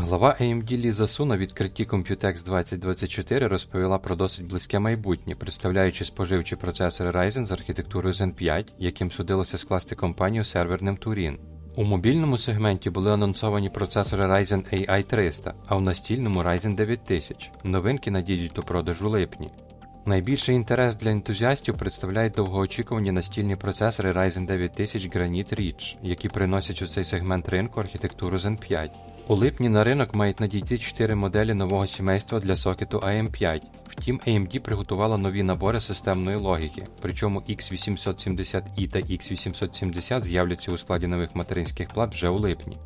Глава AMD Ліза Су на відкритті Computex 2024 розповіла про досить близьке майбутнє, представляючи споживчі процесори Ryzen з архітектурою Zen 5, яким судилося скласти компанію серверним Turin. У мобільному сегменті були анонсовані процесори Ryzen AI 300, а в настільному Ryzen 9000. Новинки надійдуть до продажу липні. Найбільший інтерес для ентузіастів представляють довгоочікувані настільні процесори Ryzen 9000 Granite Ridge, які приносять у цей сегмент ринку архітектуру Zen 5. У липні на ринок мають надійти 4 моделі нового сімейства для сокету AM5. Втім, AMD приготувала нові набори системної логіки, причому X870i та X870 з'являться у складі нових материнських плат вже у липні.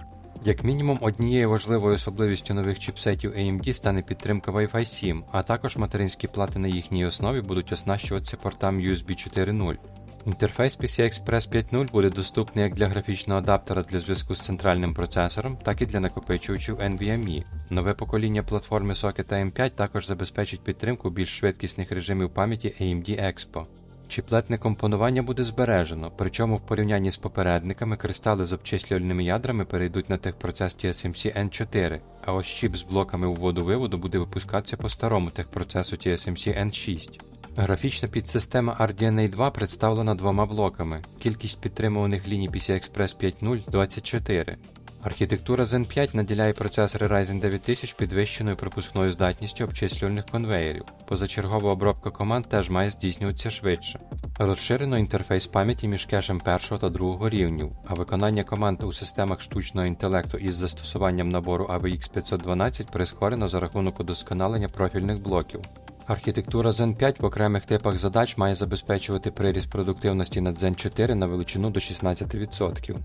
Як мінімум, однією важливою особливістю нових чіпсетів AMD стане підтримка Wi-Fi 7, а також материнські плати на їхній основі будуть оснащуватися портами USB 4.0. Інтерфейс PCI-Express 5.0 буде доступний як для графічного адаптера для зв'язку з центральним процесором, так і для накопичувачів NVMe. Нове покоління платформи Socket AM5 також забезпечить підтримку більш швидкісних режимів пам'яті AMD Expo. Чіплетне компонування буде збережено, причому в порівнянні з попередниками кристали з обчислювальними ядрами перейдуть на техпроцес TSMC N4, а ось чіп з блоками вводу-виводу буде випускатися по старому техпроцесу TSMC N6. Графічна підсистема RDNA 2 представлена двома блоками. Кількість підтримуваних ліній PCI-Express 5.0 24. Архітектура Zen 5 наділяє процесори Ryzen 9000 підвищеною пропускною здатністю обчислювальних конвеєрів. Позачергова обробка команд теж має здійснюватися швидше. Розширено інтерфейс пам'яті між кешем першого та другого рівнів, а виконання команд у системах штучного інтелекту із застосуванням набору AVX 512 прискорено за рахунок удосконалення профільних блоків. Архітектура Zen 5 в окремих типах задач має забезпечувати приріст продуктивності над Zen 4 на величину до 16%.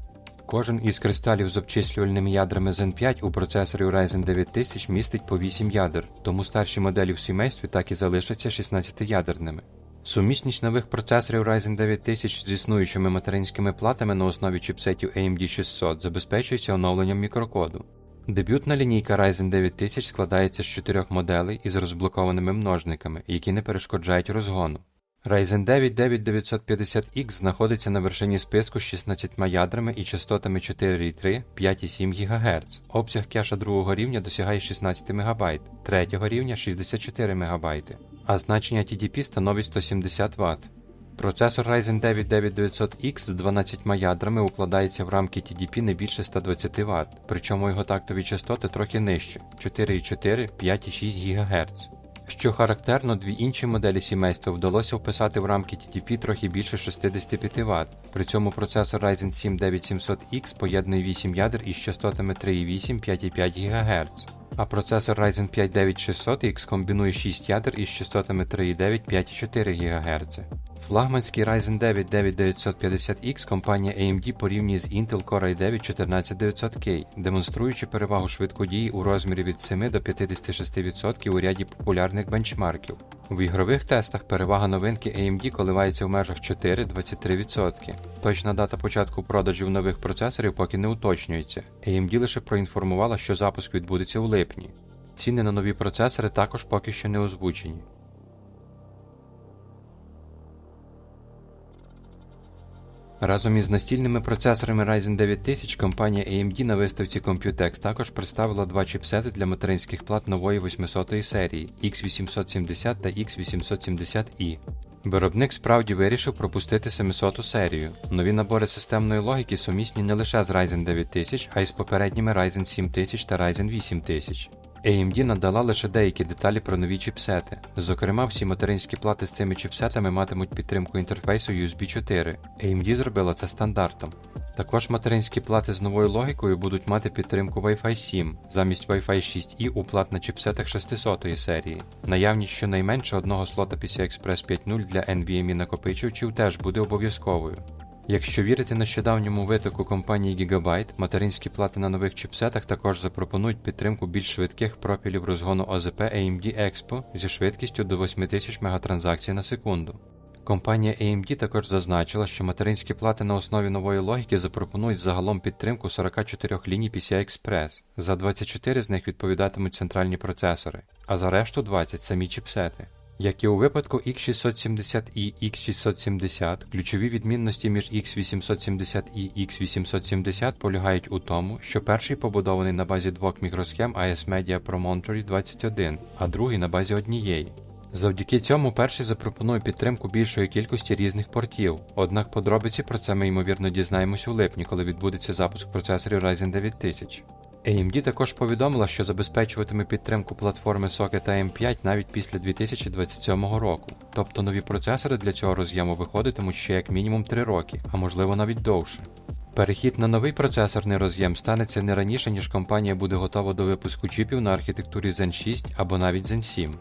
Кожен із кристалів з обчислювальними ядрами Zen 5 у процесорі Ryzen 9000 містить по 8 ядер, тому старші моделі в сімействі так і залишаться 16-ядерними. Сумісність нових процесорів Ryzen 9000 з існуючими материнськими платами на основі чіпсетів AMD 600 забезпечується оновленням мікрокоду. Дебютна лінійка Ryzen 9000 складається з чотирьох моделей із розблокованими множниками, які не перешкоджають розгону. Ryzen 9 9950X знаходиться на вершині списку з 16 ядрами і частотами 4,3 5,7 ГГц. Обсяг кеша другого рівня досягає 16 МБ, третього рівня 64 МБ, а значення TDP становить 170 Вт. Процесор Ryzen 9 9900X з 12 ядрами укладається в рамки TDP не більше 120 Вт, причому його тактові частоти трохи нижче 4,4 5,6 ГГц. Що характерно, дві інші моделі сімейства вдалося вписати в рамки TDP трохи більше 65 Вт. При цьому процесор Ryzen 7 9700X поєднує 8 ядер із частотами 3,8 5,5 ГГц. А процесор Ryzen 5 9600X комбінує 6 ядер із частотами 3,9 5,4 ГГц. Флагманський Ryzen 9 9950X компанія AMD порівнює з Intel Core i9 14900K, демонструючи перевагу швидкодії у розмірі від 7 до 56% у ряді популярних бенчмарків. В ігрових тестах перевага новинки AMD коливається в межах 4-23%. Точна дата початку продажів нових процесорів поки не уточнюється. AMD лише проінформувала, що запуск відбудеться у липні. Ціни на нові процесори також поки що не озвучені. Разом із настільними процесорами Ryzen 9000 компанія AMD на виставці Computex також представила два чіпсети для материнських плат нової 800 серії X870 та X870i. Виробник справді вирішив пропустити 700 серію. Нові набори системної логіки сумісні не лише з Ryzen 9000, а й з попередніми Ryzen 7000 та Ryzen 8000. AMD надала лише деякі деталі про нові чіпсети. Зокрема, всі материнські плати з цими чіпсетами матимуть підтримку інтерфейсу USB 4. AMD зробила це стандартом. Також материнські плати з новою логікою будуть мати підтримку Wi-Fi 7 замість Wi-Fi 6E у плат на чіпсетах 600 серії. Наявність щонайменше одного слота PCI-Express 5.0 для NVMe накопичувачів теж буде обов'язковою. Якщо вірити нещодавньому витоку компанії Gigabyte, материнські плати на нових чіпсетах також запропонують підтримку більш швидких профілів розгону ОЗП AMD Expo зі швидкістю до 8000 мегатранзакцій на секунду. Компанія AMD також зазначила, що материнські плати на основі нової логіки запропонують загалом підтримку 44 ліній PCI-Express. За 24 з них відповідатимуть центральні процесори, а за решту 20 самі чіпсети. Як і у випадку X670 і X670, ключові відмінності між X870 і X870 полягають у тому, що перший побудований на базі двох мікросхем AS Media Promontory 21, а другий на базі однієї. Завдяки цьому перший запропонує підтримку більшої кількості різних портів, однак подробиці про це ми ймовірно дізнаємось у липні, коли відбудеться запуск процесорів Ryzen 9000. AMD також повідомила, що забезпечуватиме підтримку платформи Socket AM5 навіть після 2027 року, тобто нові процесори для цього роз'єму виходитимуть ще як мінімум 3 роки, а можливо навіть довше. Перехід на новий процесорний роз'єм станеться не раніше, ніж компанія буде готова до випуску чіпів на архітектурі Zen 6 або навіть Zen 7.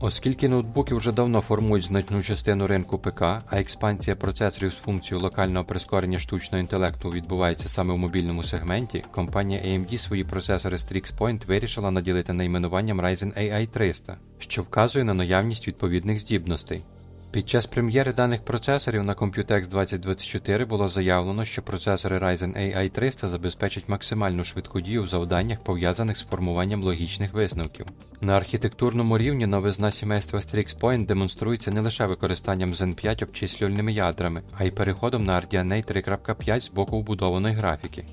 Оскільки ноутбуки вже давно формують значну частину ринку ПК, а експансія процесорів з функцією локального прискорення штучного інтелекту відбувається саме в мобільному сегменті, компанія AMD свої процесори Strix Point вирішила наділити найменуванням Ryzen AI 300, що вказує на наявність відповідних здібностей. Під час прем'єри даних процесорів на Computex 2024 було заявлено, що процесори Ryzen AI 300 забезпечать максимальну швидку дію в завданнях, пов'язаних з формуванням логічних висновків. На архітектурному рівні новизна сімейства Strix Point демонструється не лише використанням Zen 5 обчислювальними ядрами, а й переходом на RDNA 3.5 з боку вбудованої графіки.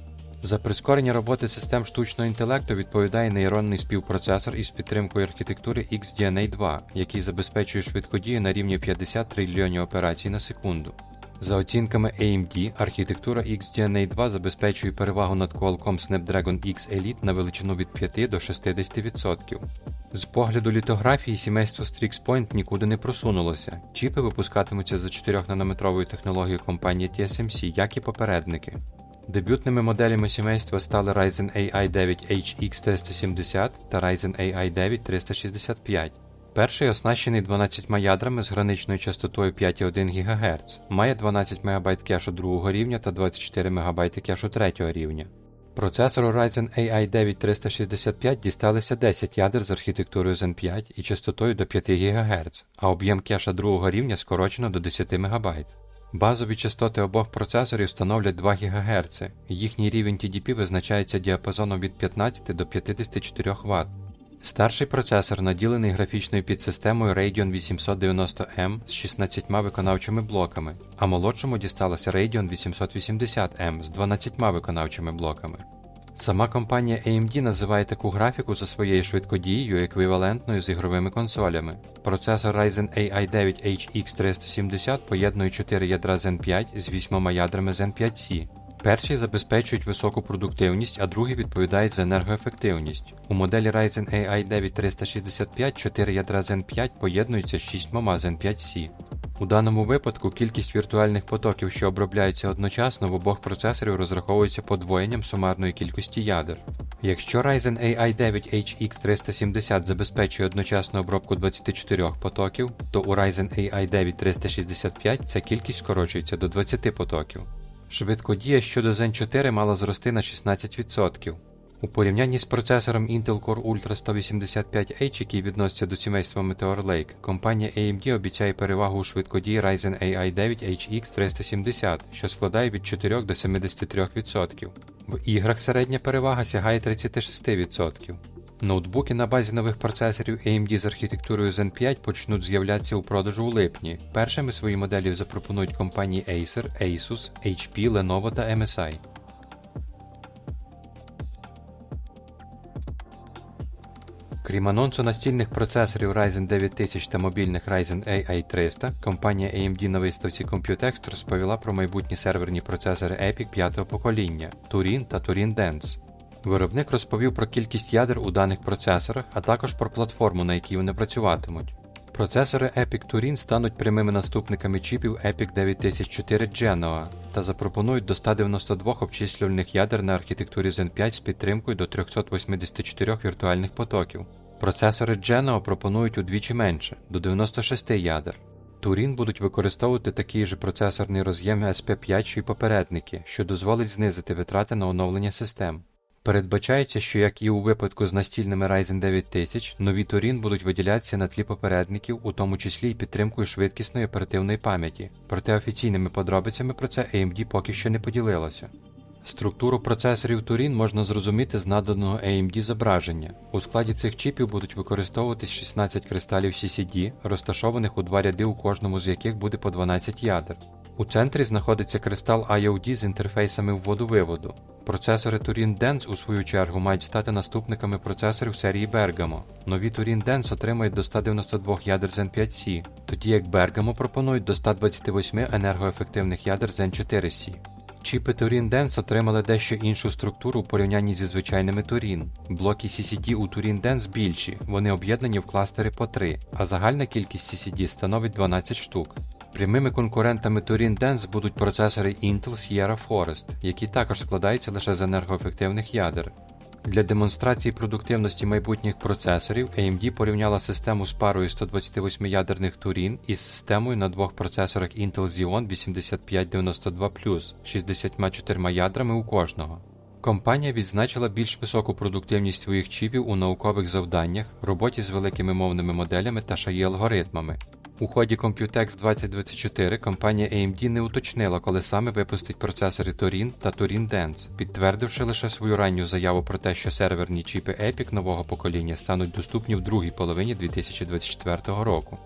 За прискорення роботи систем штучного інтелекту відповідає нейронний співпроцесор із підтримкою архітектури XDNA 2, який забезпечує швидкодію на рівні 50 трильйонів операцій на секунду. За оцінками AMD, архітектура XDNA 2 забезпечує перевагу над Qualcomm Snapdragon X Elite на величину від 5 до 60%. З погляду літографії сімейство Strix Point нікуди не просунулося. Чіпи випускатимуться за 4-нанометровою технологією компанії TSMC, як і попередники. Дебютними моделями сімейства стали Ryzen AI 9 HX370 та Ryzen AI 9 365. Перший оснащений 12 ядрами з граничною частотою 5,1 ГГц, має 12 МБ кешу другого рівня та 24 МБ кешу третього рівня. Процесору Ryzen AI 9 365 дісталися 10 ядер з архітектурою Zen 5 і частотою до 5 ГГц, а об'єм кеша другого рівня скорочено до 10 МБ. Базові частоти обох процесорів становлять 2 ГГц, їхній рівень TDP визначається діапазоном від 15 до 54 Вт. Старший процесор наділений графічною підсистемою Radeon 890M з 16 виконавчими блоками, а молодшому дісталося Radeon 880M з 12 виконавчими блоками. Сама компанія AMD називає таку графіку за своєю швидкодією еквівалентною з ігровими консолями. Процесор Ryzen AI 9 HX370 поєднує 4 ядра Zen 5 з 8 ядрами Zen 5C. Перші забезпечують високу продуктивність, а другий відповідають за енергоефективність. У моделі Ryzen AI 9 365 4 ядра Zen 5 поєднуються з 6 Zen 5C. У даному випадку кількість віртуальних потоків, що обробляються одночасно в обох процесорів розраховується подвоєнням сумарної кількості ядер. Якщо Ryzen AI 9 HX370 забезпечує одночасну обробку 24 потоків, то у Ryzen AI 9 365 ця кількість скорочується до 20 потоків. Швидкодія щодо Zen 4 мала зрости на 16%. У порівнянні з процесором Intel Core Ultra 185H, який відноситься до сімейства Meteor Lake, компанія AMD обіцяє перевагу у швидкодії Ryzen AI 9 HX370, що складає від 4 до 73%. В іграх середня перевага сягає 36%. Ноутбуки на базі нових процесорів AMD з архітектурою Zen 5 почнуть з'являтися у продажу у липні. Першими свої моделі запропонують компанії Acer, Asus, HP, Lenovo та MSI. Крім анонсу настільних процесорів Ryzen 9000 та мобільних Ryzen AI 300, компанія AMD на виставці Computex розповіла про майбутні серверні процесори EPIC 5-го покоління Turin та Turin Dense. Виробник розповів про кількість ядер у даних процесорах, а також про платформу, на якій вони працюватимуть. Процесори EPIC Turin стануть прямими наступниками чіпів EPIC 9004 Genoa та запропонують до 192 обчислювальних ядер на архітектурі Zen 5 з підтримкою до 384 віртуальних потоків. Процесори Genoa пропонують удвічі менше до 96 ядер. Turin будуть використовувати такий же процесорний роз'єм SP5, що й попередники, що дозволить знизити витрати на оновлення систем. Передбачається, що як і у випадку з настільними Ryzen 9000, нові Turin будуть виділятися на тлі попередників, у тому числі й підтримкою швидкісної оперативної пам'яті, проте офіційними подробицями про це AMD поки що не поділилося. Структуру процесорів Turin можна зрозуміти з наданого AMD зображення. У складі цих чіпів будуть використовуватись 16 кристалів CCD, розташованих у два ряди, у кожному з яких буде по 12 ядер. У центрі знаходиться кристал IOD з інтерфейсами вводу-виводу. Процесори Turin Dance, у свою чергу, мають стати наступниками процесорів серії Bergamo. Нові Turin Dance отримають до 192 ядер Zen 5C, тоді як Bergamo пропонують до 128 енергоефективних ядер Zen 4C. Чіпи Turin Dance отримали дещо іншу структуру у порівнянні зі звичайними Turin. Блоки CCD у Turin Dance більші, вони об'єднані в кластери по 3, а загальна кількість CCD становить 12 штук. Прямими конкурентами Turin Dance будуть процесори Intel Sierra Forest, які також складаються лише з енергоефективних ядер. Для демонстрації продуктивності майбутніх процесорів AMD порівняла систему з парою 128-ядерних Turin із системою на двох процесорах Intel Xeon 8592 64 ядрами у кожного. Компанія відзначила більш високу продуктивність своїх чіпів у наукових завданнях, роботі з великими мовними моделями та шаї алгоритмами. У ході Computex 2024 компанія AMD не уточнила, коли саме випустить процесори Turin та Turin Dance, підтвердивши лише свою ранню заяву про те, що серверні чіпи EPIC нового покоління стануть доступні в другій половині 2024 року.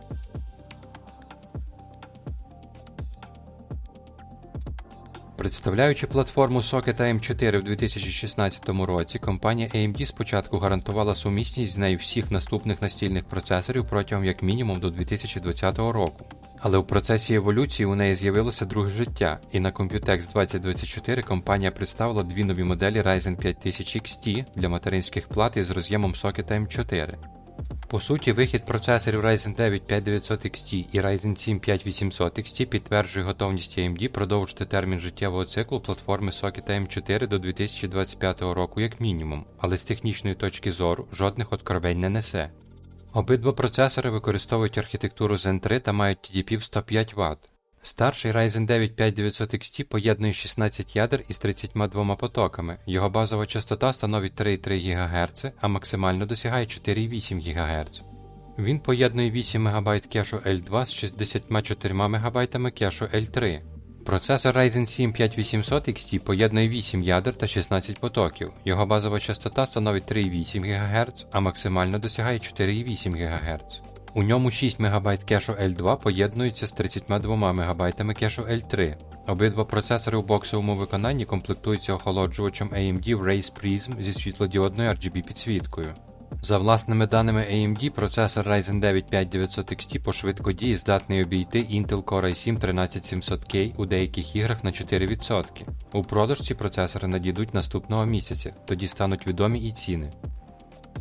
Представляючи платформу Socket AM4 в 2016 році, компанія AMD спочатку гарантувала сумісність з нею всіх наступних настільних процесорів протягом як мінімум до 2020 року. Але в процесі еволюції у неї з'явилося друге життя, і на Computex 2024 компанія представила дві нові моделі Ryzen 5000 XT для материнських плат із роз'ємом Socket AM4. По суті, вихід процесорів Ryzen 9 5900 XT і Ryzen 7 5800 XT підтверджує готовність AMD продовжити термін життєвого циклу платформи Socket AM4 до 2025 року як мінімум, але з технічної точки зору жодних откровень не несе. Обидва процесори використовують архітектуру Zen 3 та мають TDP в 105 Вт. Старший Ryzen 9 5900 XT поєднує 16 ядер із 32 потоками. Його базова частота становить 3,3 ГГц, а максимально досягає 4,8 ГГц. Він поєднує 8 МБ кешу L2 з 64 МБ кешу L3. Процесор Ryzen 7 5800 XT поєднує 8 ядер та 16 потоків. Його базова частота становить 3,8 ГГц, а максимально досягає 4,8 ГГц. У ньому 6 МБ кешу L2 поєднуються з 32 МБ кешу L3. Обидва процесори у боксовому виконанні комплектуються охолоджувачем AMD Race Prism зі світлодіодною RGB підсвіткою. За власними даними AMD, процесор Ryzen 9 5900 XT по швидкодії здатний обійти Intel Core i7 13700K у деяких іграх на 4%. У продаж ці процесори надійдуть наступного місяця, тоді стануть відомі і ціни.